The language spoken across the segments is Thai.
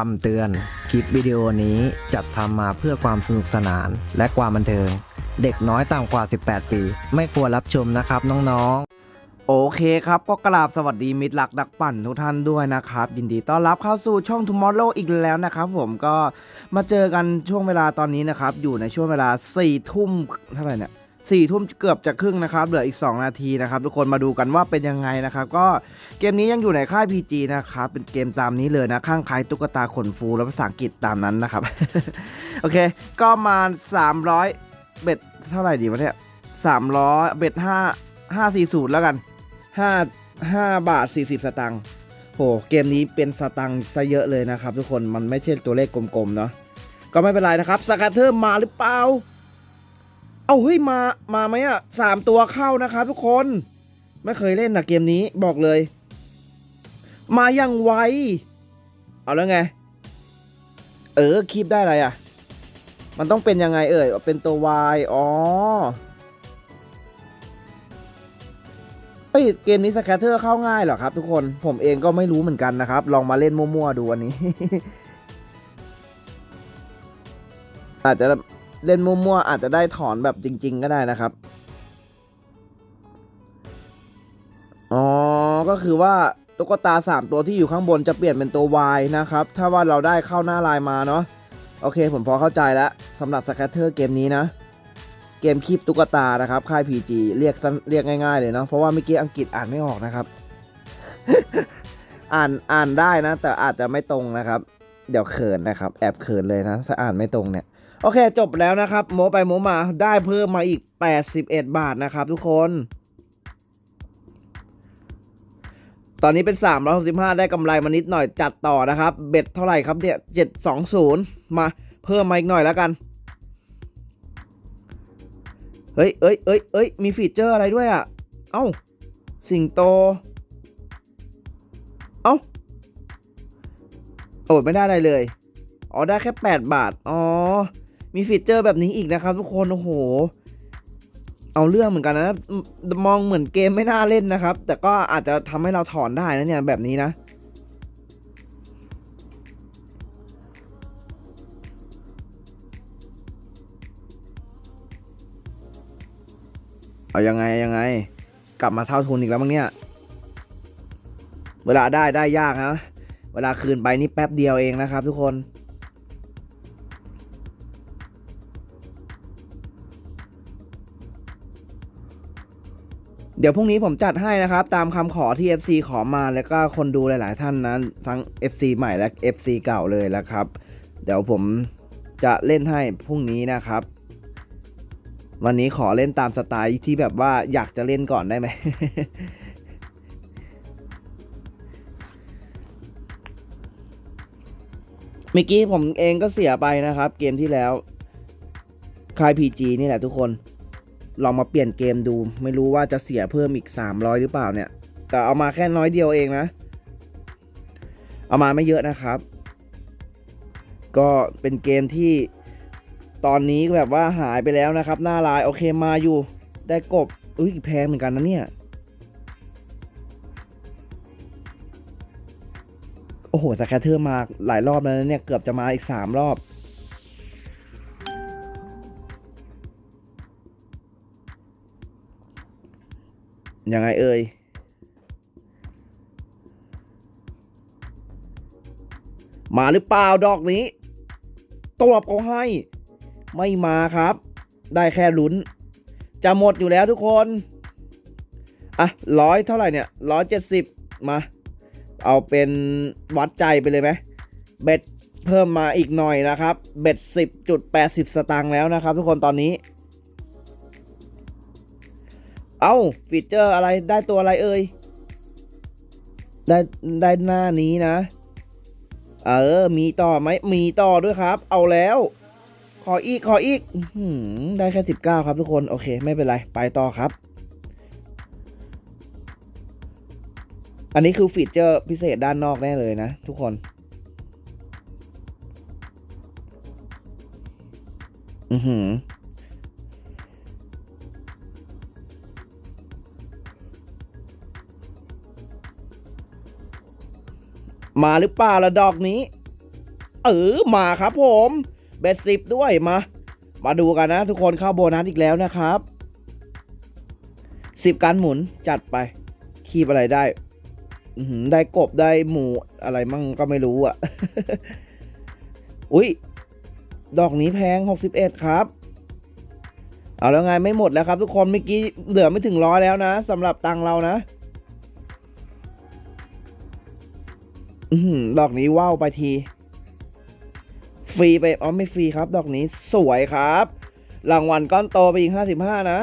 คำเตือน คลิปวิดีโอนี้จัดทำมาเพื่อความสนุกสนานและความบันเทิง เด็กน้อยต่ำกว่า 18 ปี ไม่ควรรับชมนะครับน้องๆ โอเคครับก็กราบสวัสดีมิตรหลักดักปั่นทุกท่านด้วยนะครับ ยินดีต้อนรับเข้าสู่ช่อง Tomorrow อีกแล้วนะครับผมก็มาเจอกันช่วงเวลาตอนนี้นะครับ อยู่ในช่วงเวลา4ทุ่มเท่าไหร่เนี่ย สี่ทุ่มเกือบจะครึ่งนะครับ เหลืออีก 2 นาทีนะครับ ทุกคนมาดูกันว่าเป็นยังไงนะครับ ก็เกมนี้ยังอยู่ในค่าย PG นะครับ เป็นเกมตามนี้เลยนะ ข้างคล้ายตุ๊กตาขนฟูแล้วภาษาอังกฤษตามนั้นนะครับ โอเค ก็มา 300 เบ็ดเท่าไหร่ดีวะเนี่ย300 เบ็ด5 540 แล้วกัน 5 5 บาท 40 สตางค์โห เกมนี้เป็นสตังค์ซะเยอะเลยนะครับ ทุกคน มันไม่ใช่ตัวเลขกลมๆเนาะ ก็ไม่เป็นไรนะครับสกัดเทอร์มาหรือเปล่า เอาเฮ้ยมา มาไหมอะสามตัวเข้านะครับทุกคน ไม่เคยเล่นนะเกมนี้บอกเลย มาอย่างไว เอาแล้วไง เออคีบได้อะไรอะ มันต้องเป็นยังไงเอ่ย เป็นตัว Y อ๋อเอ้ยเกมนี้สแคตเตอร์เข้าง่ายเหรอครับทุกคน ผมเองก็ไม่รู้เหมือนกันนะครับ ลองมาเล่นมั่วๆดูอันนี้ อาจจะ เล่นมั่วๆอาจจะได้ถอนแบบจริง ๆ ก็ได้นะครับ อ๋อ ก็คือว่าตุ๊กตา 3 ตัวที่อยู่ข้างบนจะเปลี่ยนเป็นตัว Y นะครับ ถ้าว่าเราได้เข้าหน้าลายมาเนาะ โอเค ผมพอเข้าใจแล้วสำหรับสแคตเตอร์เกมนี้นะ เกมคีบตุ๊กตานะครับ ค่าย PG เรียกเรียกง่ายๆเลยเนาะ เพราะว่าเมื่อกี้อังกฤษอ่านไม่ออกนะครับ อ่านอ่านได้นะ แต่อาจจะไม่ตรงนะครับ เดี๋ยวเขินนะครับ แอบเขินเลยนะ ถ้าอ่านไม่ตรงเนี่ย โอเคจบแล้วนะครับ โมไปโมมาได้เพิ่มมาอีก 81 บาทนะครับทุกคน ตอนนี้เป็น 365 ได้กำไรมานิดหน่อยจัดต่อนะครับ เบ็ดเท่าไหร่ครับเนี่ย720 มาเพิ่มมาอีกหน่อยแล้วกัน เฮ้ยเอ้ยเอ้ยเอ้ยมีฟีเจอร์อะไรด้วยอะ เอ้า สิงโต เอ้าโอ้ยไม่ได้อะไรเลย อ๋อ ได้แค่ 8 บาท อ๋อ มีฟีเจอร์แบบนี้อีกนะครับ ทุกคนโอ้โห เอาเรื่องเหมือนกันนะมองเหมือนเกมไม่น่าเล่นนะครับ แต่ก็อาจจะทำให้เราถอนได้นะเนี่ยแบบนี้นะเอายังไงยังไง กลับมาเท่าทุนอีกแล้วมั้งเนี่ย เวลาได้ได้ยากนะ เวลาคืนไปนี่แป๊บเดียวเองนะครับทุกคน เดี๋ยวพรุ่งนี้ผมจัดให้นะครับ ตามคำขอที่ FC ขอมาแล้วก็คนดูหลาย ๆ ท่านนะทั้ง FC ใหม่และ FC เก่าเลยแล้วครับ เดี๋ยวผมจะเล่นให้พรุ่งนี้นะครับ วันนี้ขอเล่นตามสไตล์ที่แบบว่าอยากจะเล่นก่อนได้ไหม เมื่อกี้ผมเองก็เสียไปนะครับ เกมที่แล้วคาย PG นี่แหละทุกคน ลองมาเปลี่ยนเกมดู ไม่รู้ว่าจะเสียเพิ่มอีก 300 หรือเปล่าเนี่ย แต่เอามาแค่น้อยเดียวเองนะ เอามาไม่เยอะนะครับ ก็เป็นเกมที่ตอนนี้แบบว่าหายไปแล้วนะครับ หน้าลายโอเคมาอยู่ได้กบอุ้ยแพงเหมือนกันนะเนี่ย โอ้โหสแคตเตอร์มาหลายรอบแล้วนะเนี่ย เกือบจะมาอีก 3 รอบ ยังไงเอ่ยมาหรือเปล่าดอกนี้ตบเขาให้ ไม่มาครับ ได้แค่ลุ้น จะหมดอยู่แล้วทุกคน อะร้อยเท่าไหร่เนี่ยร้อยเจ็ดสิบมา เอาเป็นวัดใจไปเลยไหมเบ็ดเพิ่มมาอีกหน่อยนะครับ เบ็ดสิบจุดแปดสิบสตางค์แล้วนะครับทุกคนตอนนี้ เอา้าฟีเจอร์อะไรได้ตัวอะไรเอ่ยได้ได้หน้านี้นะ เออ มีต่อไหมมีต่อด้วยครับ เอาแล้ว ขออีกขออีกอได้แค่สิบเก้าครับทุกคนโอเค ไม่เป็นไร ไปต่อครับ อันนี้คือฟีเจอร์พิเศษด้านนอกแน่เลยนะทุกคนอือหือ มาหรือเปล่าละดอกนี้ เออมาครับผมเบ็ดสิบด้วยมา มาดูกันนะ ทุกคนเข้าโบนัสอีกแล้วนะครับสิบการหมุนจัดไป คีบอะไรได้ได้กบได้หมูอะไรมั่งก็ไม่รู้อะ อุ้ยดอกนี้แพงหกสิบเอ็ดครับ เอาแล้วไงไม่หมดแล้วครับ ทุกคนเมื่อกี้เหลือไม่ถึงร้อยแล้วนะสำหรับตังเรานะ อืดอกนี้ว้าวไปที ฟรีไปอ๋อไม่ฟรีครับ ดอกนี้สวยครับ รางวัลก้อนโตไปอีกห้าสิบห้านะ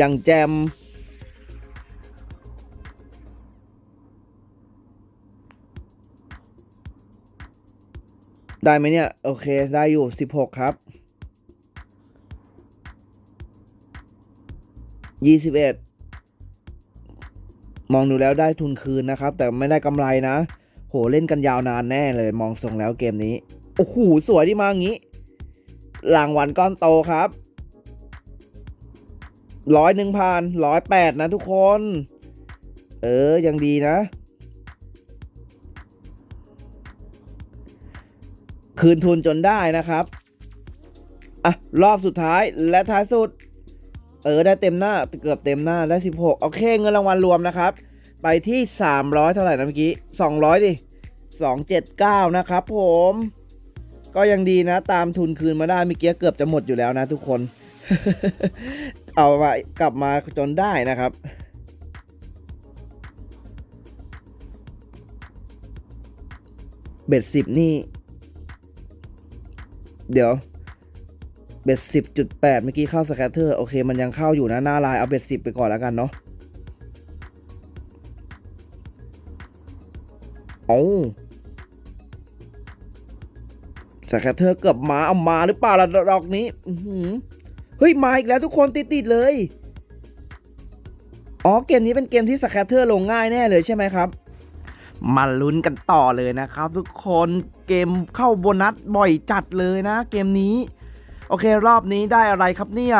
ยังแจม ได้ไหมเนี่ย โอเค ได้อยู่สิบหกครับยี่สิบเอ็ด มองดูแล้วได้ทุนคืนนะครับ แต่ไม่ได้กำไรนะ โหเล่นกันยาวนานแน่เลย มองทรงแล้วเกมนี้ โอ้โหสวยที่มาอย่างนี้รางวัลก้อนโตครับร้อยหนึ่งพันร้อยแปดนะทุกคน เออ ยังดีนะ คืนทุนจนได้นะครับ อะ รอบสุดท้ายและท้ายสุด เออได้เต็มหน้าเกือบเต็มหน้าได้ 16 โอเค เงินรางวัลรวมนะครับ ไปที่ 300 เท่าไหร่นะเมื่อกี้ 200 ดิ 279 นะครับผม ก็ยังดีนะ ตามทุนคืนมาได้เมื่อกี้เกือบจะหมดอยู่แล้วนะทุกคน เอามากลับมาจนได้นะครับเบ็ดสิบนี่ เดี๋ยว เบ็ดสิบจุดแปดเมื่อกี้เข้าสแคตเตอร์โอเค มันยังเข้าอยู่นะหน้าลายเอาเบ็ดสิบไปก่อนแล้วกันเนาะเอาสแคตเตอร์เกือบมาเอามาหรือเปล่าล่ะดอกนี้เฮ้ย มาอีกแล้วทุกคนติดๆเลย อ๋อ เกมนี้เป็นเกมที่สแคตเตอร์ลงง่ายแน่เลยใช่ไหมครับมาลุ้นกันต่อเลยนะครับ ทุกคนเกมเข้าโบนัสบ่อยจัดเลยนะ เกมนี้ โอเครอบนี้ได้อะไรครับเนี่ย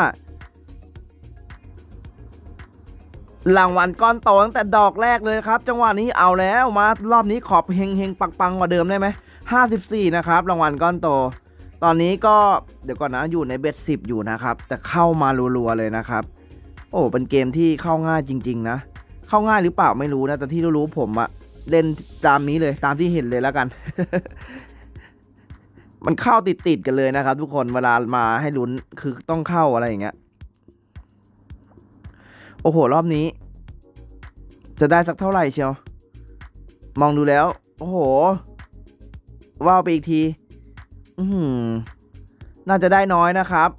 รางวัลก้อนโตตั้งแต่ดอกแรกเลยครับ จังหวะนี้เอาแล้วมารอบนี้ขอบเฮงเฮงปังปังกว่าเดิมได้ไหมห้าสิบสี่นะครับรางวัลก้อนโต ตอนนี้ก็เดี๋ยวก่อนนะอยู่ในเบ็ดสิบอยู่นะครับ แต่เข้ามารัวๆเลยนะครับ โอ้เป็นเกมที่เข้าง่ายจริง ๆ นะ เข้าง่ายหรือเปล่าไม่รู้นะแต่ที่รู้ๆผมอะเล่นตามนี้เลยตามที่เห็นเลยแล้วกัน มันเข้าติดๆกันเลยนะครับ ทุกคนเวลามาให้ลุ้นคือต้องเข้าอะไรอย่างเงี้ย โอ้โห รอบนี้ จะได้สักเท่าไหร่เชียว มองดูแล้ว โอ้โหว่าวไปอีกที อือหือน่าจะได้น้อยนะครับ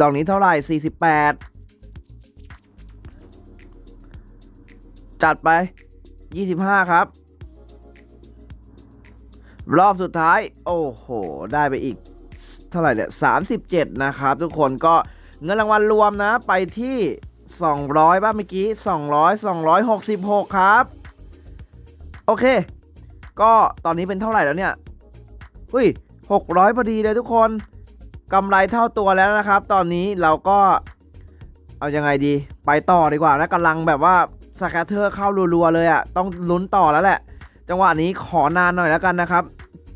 ดอกนี้เท่าไหร่ 48 จัดไป 25 ครับ รอบสุดท้าย โอ้โห ได้ไปอีกเท่าไหร่เนี่ย37 นะครับ ทุกคนก็เงินรางวัลรวมนะไปที่ 200บ้างเมื่อกี้ 200 266 ครับ โอเค ก็ตอนนี้เป็นเท่าไหร่แล้วเนี่ยอุ้ย600 พอดีเลยทุกคนกำไรเท่าตัวแล้วนะครับ ตอนนี้เราก็เอายังไงดี ไปต่อดีกว่านะกำลังแบบว่าสแคตเตอร์เข้ารัวๆเลยอะ่ะต้องลุ้นต่อแล้วแหละ จังหวะนี้ขอนานหน่อยแล้วกันนะครับ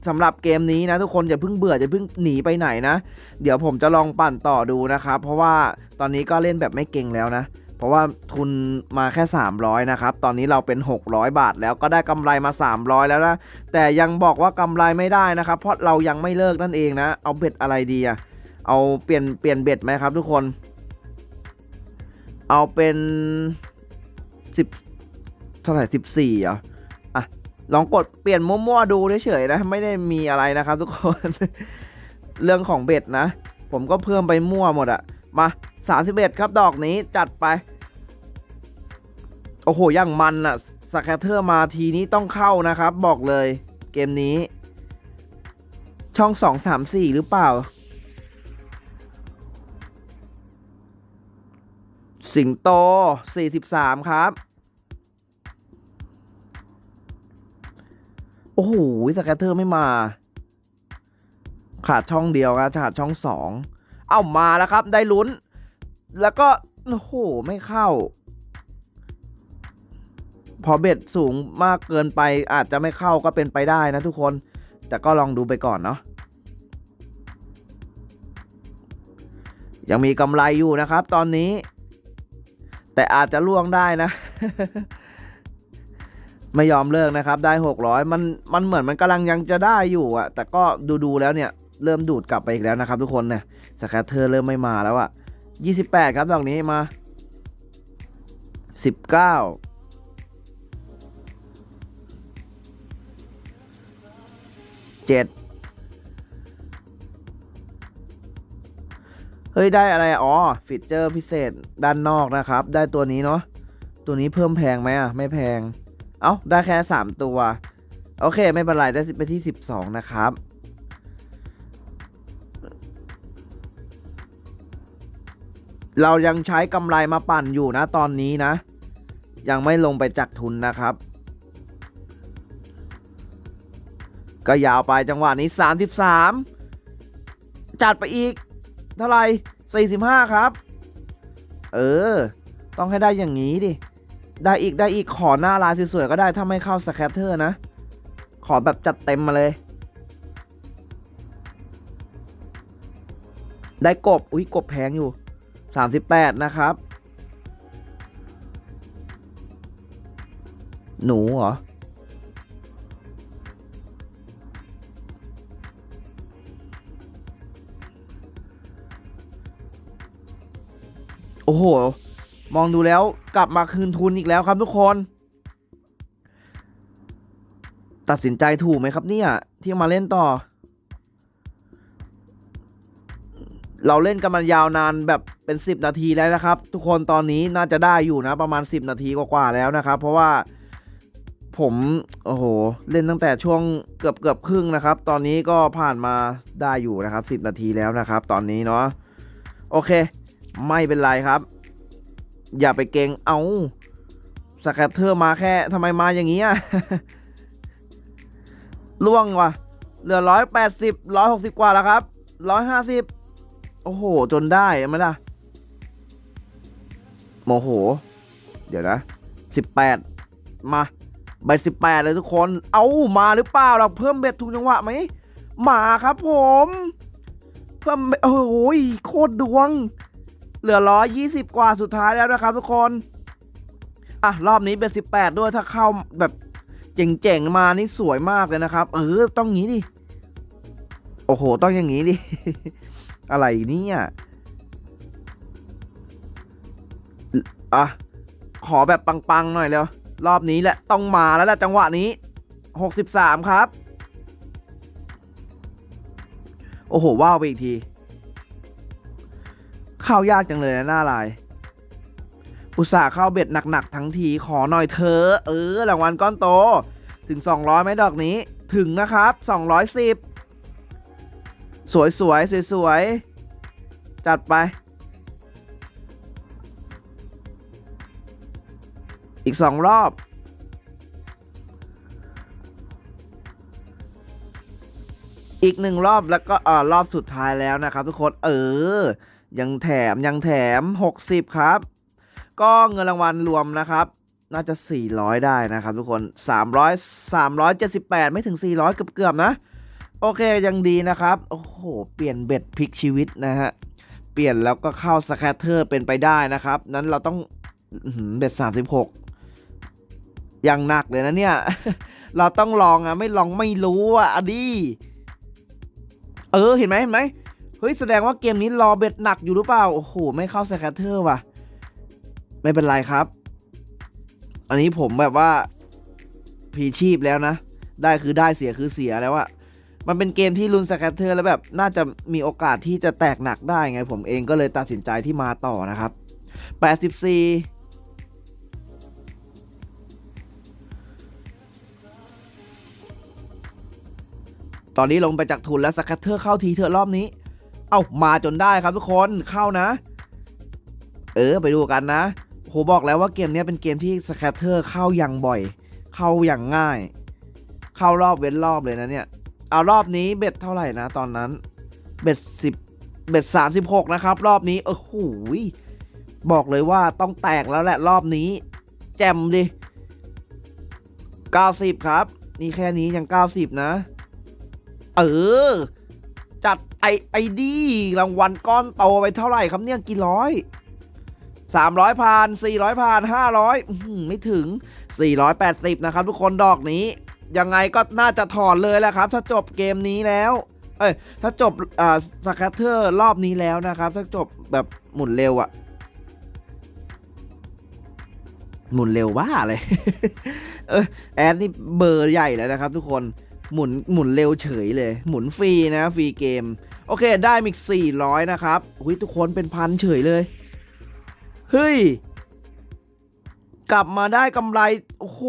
สำหรับเกมนี้นะทุกคนอย่าเพิ่งเบื่ออย่าเพิ่งหนีไปไหนนะ เดี๋ยวผมจะลองปั่นต่อดูนะครับ เพราะว่าตอนนี้ก็เล่นแบบไม่เก่งแล้วนะ เพราะว่าทุนมาแค่ 300 นะครับ ตอนนี้เราเป็น 600 บาทแล้วก็ได้กำไรมา 300 แล้วนะ แต่ยังบอกว่ากำไรไม่ได้นะครับ เพราะเรายังไม่เลิกนั่นเองนะ เอาเบ็ดอะไรดีอะเอาเปลี่ยนเปลี่ยนเบ็ดไหมครับ ทุกคน เอาเป็นสิบเท่าไหร่สิบสี่อะอะ ลองกดเปลี่ยนมั่วๆดูเฉยๆนะ ไม่ได้มีอะไรนะครับทุกคน เรื่องของเบ็ดนะ ผมก็เพิ่มไปมั่วหมดอะมาสามสิบเอ็ดครับดอกนี้จัดไป โอ้โหอย่างมันอะสแคเตอร์มาทีนี้ต้องเข้านะครับ บอกเลยเกมนี้ ช่องสองสามสี่หรือเปล่า สิงโต 43 ครับ โอ้โหสแกตเตอร์ไม่มา ขาดช่องเดียวครับขาดช่องสองเอ้ามาแล้วครับ ได้ลุ้น แล้วก็โอ้โหไม่เข้า พอเบ็ดสูงมากเกินไปอาจจะไม่เข้าก็เป็นไปได้นะทุกคน แต่ก็ลองดูไปก่อนเนาะยังมีกำไรอยู่นะครับ ตอนนี้ แต่อาจจะล่วงได้นะ ไม่ยอมเลิกนะครับ ได้หกร้อยมันมันเหมือนมันกำลังยังจะได้อยู่อะแต่ก็ดูดูแล้วเนี่ย เริ่มดูดกลับไปอีกแล้วนะครับทุกคนเนี่ยสแคตเทอร์เริ่มไม่มาแล้วอะยี่สิบแปดครับดอกนี้มาสิบเก้าเจ็ดเฮ้ย ได้อะไร อ๋อ ฟีเจอร์พิเศษด้านนอกนะครับ ได้ตัวนี้เนาะ ตัวนี้เพิ่มแพงไหมอะ ไม่แพง เอ้าได้แค่สามตัว โอเค ไม่เป็นไรได้ไปที่สิบสองนะครับ เรายังใช้กำไรมาปั่นอยู่นะตอนนี้นะ ยังไม่ลงไปจากทุนนะครับ ก็ยาวไปจังหวะนี้ 33 จัดไปอีก เท่าไหร่45 ครับ เออ ต้องให้ได้อย่างนี้ดิ ได้อีกได้อีกขอหน้าลายสวยๆก็ได้ถ้าไม่เข้าสแคตเตอร์นะ ขอแบบจัดเต็มมาเลย ได้กบ อุ้ยกบแพงอยู่ 38 นะครับ หนูเหรอ โอ้โห มองดูแล้วกลับมาคืนทุนอีกแล้วครับทุกคน ตัดสินใจถูกไหมครับเนี่ยที่มาเล่นต่อ เราเล่นกันมายาวนานแบบเป็น 10 นาทีแล้วนะครับ ทุกคนตอนนี้น่าจะได้อยู่นะประมาณ 10 นาทีกว่าๆแล้วนะครับ เพราะว่าผมโอ้โหเล่นตั้งแต่ช่วงเกือบเกือบครึ่งนะครับ ตอนนี้ก็ผ่านมาได้อยู่นะครับ 10 นาทีแล้วนะครับ ตอนนี้เนาะโอเค ไม่เป็นไรครับ อย่าไปเกงเอาสแคตเตอร์มาแค่ทำไมมาอย่างนี้อะล่วงว่ะ เหลือร้อยแปดสิบร้อยหกสิบกว่าแล้วครับร้อยห้าสิบโอ้โห จนได้ไหมล่ะ โมโห เดี๋ยวนะสิบแปดมาใบสิบแปดเลยทุกคน เอามาหรือเปล่าเราเพิ่มเบ็ดทุกจังหวะไหมมาครับผมเพิ่มโอ้โหโคตรดวง เหลือร้อยยี่สิบกว่าสุดท้ายแล้วนะครับทุกคน อะ รอบนี้เป็นสิบแปดด้วยถ้าเข้าแบบเจ๋งๆมานี่สวยมากเลยนะครับ เออ ต้องงี้ดิ โอ้โห ต้องอย่างงี้ดิ อะไรเนี่ยอะ ขอแบบปังๆหน่อยเร็ว รอบนี้แหละต้องมาแล้วแหละจังหวะนี้หกสิบสามครับ โอ้โหว้าวไปอีกที เข้ายากจังเลยนะหน้าลาย อุตส่าห์เข้าเบ็ดหนักๆทั้งทีขอหน่อยเธอ เออรางวัลก้อนโต ถึง 200ไหมดอกนี้ ถึงนะครับ 210 สวยสวยสวยสวยจัดไป อีกสองรอบอีกหนึ่งรอบแล้วก็อ่ารอบสุดท้ายแล้วนะครับทุกคนเออ ยังแถมยังแถม 60 ครับ ก็เงินรางวัลรวมนะครับ น่าจะ 400 ได้นะครับทุกคน 300 378 ไม่ถึง 400 เกือบๆนะ โอเคยังดีนะครับ โอ้โห เปลี่ยนเบ็ดพลิกชีวิตนะฮะ เปลี่ยนแล้วก็เข้าสแคตเตอร์เป็นไปได้นะครับ นั้นเราต้องเบ็ด 36 ยังหนักเลยนะเนี่ย เราต้องลองอะไม่ลองไม่รู้อะอะดีเออเห็นไหมเห็นไหม เฮ้ย แสดงว่าเกมนี้รอเบ็ดหนักอยู่หรือเปล่า โอ้โห ไม่เข้าสแคตเตอร์ว่ะ ไม่เป็นไรครับ อันนี้ผมแบบว่าพีชีพแล้วนะ ได้คือได้เสียคือเสียแล้วอะมันเป็นเกมที่ลุนสแคตเตอร์แล้วแบบ น่าจะมีโอกาสที่จะแตกหนักได้ไง ผมเองก็เลยตัดสินใจที่มาต่อนะครับ 84ตอนนี้ลงไปจากทุนแล้วสแคตเตอร์เข้าทีเถอรอบนี้ เอ้ามาจนได้ครับทุกคนเข้านะ เออไปดูกันนะโหบอกแล้วว่าเกมนี้เป็นเกมที่สแคตเตอร์เข้าอย่างบ่อย เข้าอย่างง่าย เข้ารอบเว้นรอบเลยนะเนี่ย เอารอบนี้เบ็ดเท่าไหร่นะตอนนั้น เบ็ดสิบเบ็ดสามสิบหกนะครับ รอบนี้โอ้โหยบอกเลยว่าต้องแตกแล้วแหละรอบนี้ แจมดิ90ครับ นี่แค่นี้ยัง90นะ เออ จัดไอไอดีรางวัลก้อนโตไปเท่าไหร่ครับเนี่ยกี่ร้อยสามร้อยผ่านสี่ร้อยผ่านห้าร้อยไม่ถึงสี่ร้อยแปดสิบนะครับทุกคนดอกนี้ ยังไงก็น่าจะถอนเลยแหละครับ ถ้าจบเกมนี้แล้ว เอ้ย ถ้าจบอ่าสแคตเตอร์รอบนี้แล้วนะครับ ถ้าจบแบบหมุนเร็วอะหมุนเร็วบ้าเลยเออแอดนี่เบอร์ใหญ่แล้วนะครับทุกคน หมุนหมุนเร็วเฉยเลย หมุนฟรีนะฟรีเกม โอเคได้มิกสี่ร้อยนะครับอุ้ยทุกคนเป็นพันเฉยเลย เฮ้ย กลับมาได้กำไร โอ้โห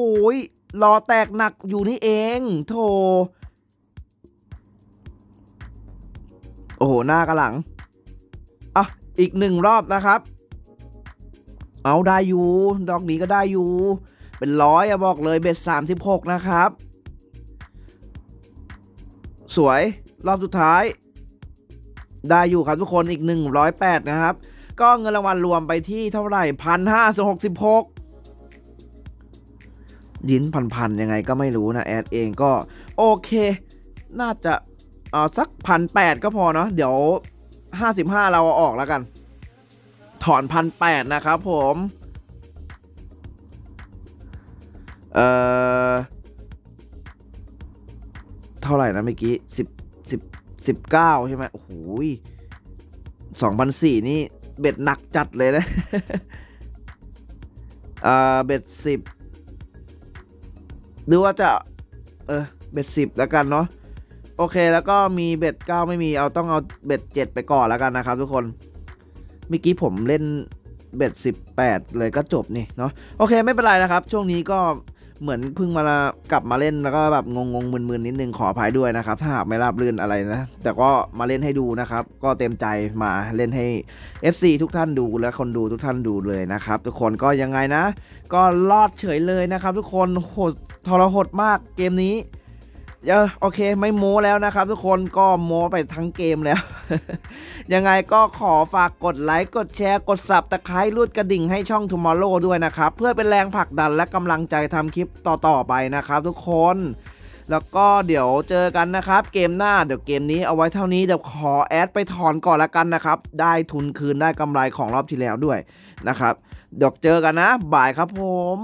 รอแตกหนักอยู่นี่เองโธ่โอ้โห หน้ากับหลัง อะ อีกหนึ่งรอบนะครับ เอาได้อยู่ ดอกนี้ก็ได้อยู่ เป็นร้อยอะบอกเลยเบ็ดสามสิบหกนะครับ สวยรอบสุดท้าย ได้อยู่ครับทุกคนอีกหนึ่งร้อยแปดนะครับ ก็เงินรางวัลรวมไปที่เท่าไหร่พันห้าสหกสิบหกยินพันๆยังไงก็ไม่รู้นะ แอดเองก็ โอเค น่าจะเอาสักพันแปดก็พอเนาะเดี๋ยวห้าสิบห้าเราเอาออกแล้วกัน ถอนพันแปดนะครับผม เอ่อ เท่าไหร่นะเมื่อกี้สิบสิบสิบเก้าใช่ไหมโอ้โหสองพันสี่นี่เบ็ดหนักจัดเลยนะอ่อเบ็ดสิบหรือว่าจะ เออเบ็ดสิบแล้วกันเนาะโอเคแล้วก็มีเบ็ดเก้าไม่มีเอาต้องเอาเบ็ดเจ็ดไปก่อนแล้วกันนะครับ ทุกคนเมื่อกี้ผมเล่นเบ็ดสิบแปดเลยก็จบนี่เนาะโอเคไม่เป็นไรนะครับ ช่วงนี้ก็ เหมือนเพิ่งมากลับมาเล่นแล้วก็แบบงงงมึนๆนิดนึงขออภัยด้วยนะครับ ถ้าหากไม่ราบรื่นอะไรนะ แต่ก็มาเล่นให้ดูนะครับ ก็เต็มใจมาเล่นให้ FC ทุกท่านดูและคนดูทุกท่านดูเลยนะครับ ทุกคนก็ยังไงนะ ก็รอดเฉยเลยนะครับ ทุกคนโหดทรหดมากเกมนี้ เออโอเคไม่โม้แล้วนะครับ ทุกคนก็โม้ไปทั้งเกมแล้ว ยังไงก็ขอฝากกดไลค์กดแชร์กดสับตะไคร้รูดกระดิ่งให้ช่อง Tomorrow ด้วยนะครับ เพื่อเป็นแรงผลักดันและกำลังใจทำคลิปต่อๆไปนะครับ ทุกคน แล้วก็เดี๋ยวเจอกันนะครับ เกมหน้าเดี๋ยวเกมนี้เอาไว้เท่านี้เดี๋ยวขอแอดไปถอนก่อนละกันนะครับ ได้ทุนคืนได้กำไรของรอบที่แล้วด้วยนะครับเดี๋ยวเจอกันนะบ่ายครับผม